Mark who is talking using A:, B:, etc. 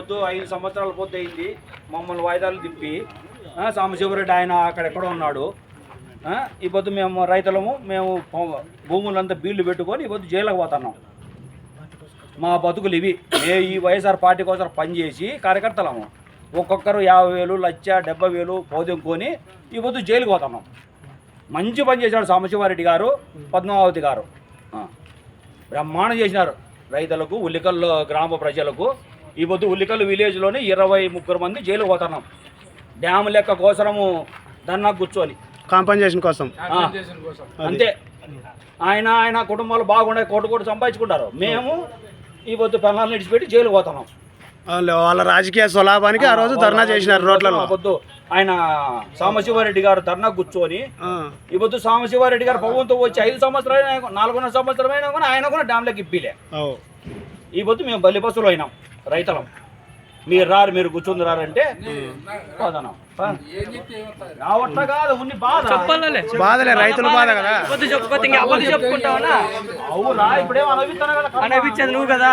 A: పొద్దు ఐదు సంవత్సరాల పొద్దు అయింది. మమ్మల్ని వాయిదాలు తిప్పి సాంబశివరెడ్డి ఆయన అక్కడెక్కడో ఉన్నాడు. ఈ పొద్దు మేము రైతులము మేము భూములంతా బీళ్ళు పెట్టుకొని ఈ పొద్దు జైలుకు పోతున్నాం. మా బతుకులు ఇవి. ఏ ఈ వైఎస్ఆర్ పార్టీ కోసం పనిచేసి కార్యకర్తలము. ఒక్కొక్కరు యాభై వేలు లక్ష డెబ్బై వేలు పౌద్యం కొని ఈ పొద్దు జైలుకు పోతున్నాం. మంచి పని చేశాడు సాంబశివారెడ్డి గారు పద్మావతి గారు. బ్రహ్మాండం చేసినారు. రైతులకు ఉల్లికల్లో గ్రామ ప్రజలకు ఈ పొద్దు ఉల్లికల్ విలేజ్లోనే ఇరవై ముగ్గురు మంది జైలు పోతున్నాం. డ్యామ్ లెక్క కోసరము దన్నా కూర్చొని.
B: కాంపన్సేషన్ కోసం.
A: అంతే. ఆయన ఆయన కుటుంబాలు బాగుండే కోటి కోటి సంపాదించుకుంటారు. మేము ఈ పొద్దు పిల్లల్ని విడిచిపెట్టి జైలు పోతున్నాం.
B: వాళ్ళు రాజకీయ స్వలాభానికి ఆ రోజు ధర్నా చేసినారు రోడ్లలో.
A: పొద్దు ఆయన సాంబశివారెడ్డి గారు ధర్నా కూర్చొని ఈ పొద్దు సాంబశివారెడ్డి గారు ప్రభుత్వం వచ్చి ఐదు సంవత్సరాలు నాలుగున్నర సంవత్సరం అయినా కూడా ఆయన కూడా డ్యామ్లోకి ఇప్పిలే. ఈ పొద్దు మేము బలి బస్సులు అయినాం. రైతులం. మీరు రారు మీరు కూర్చుంది రారంటే రావట్ల కాదు ఉన్ని బాధ.
B: బాధలే రైతుల బాధ కదా.
C: చెప్పుకోతే చెప్పుకుంటావనా?
A: అవురా ఇప్పుడేమో అనవిస్తాను కదా
C: నువ్వు కదా.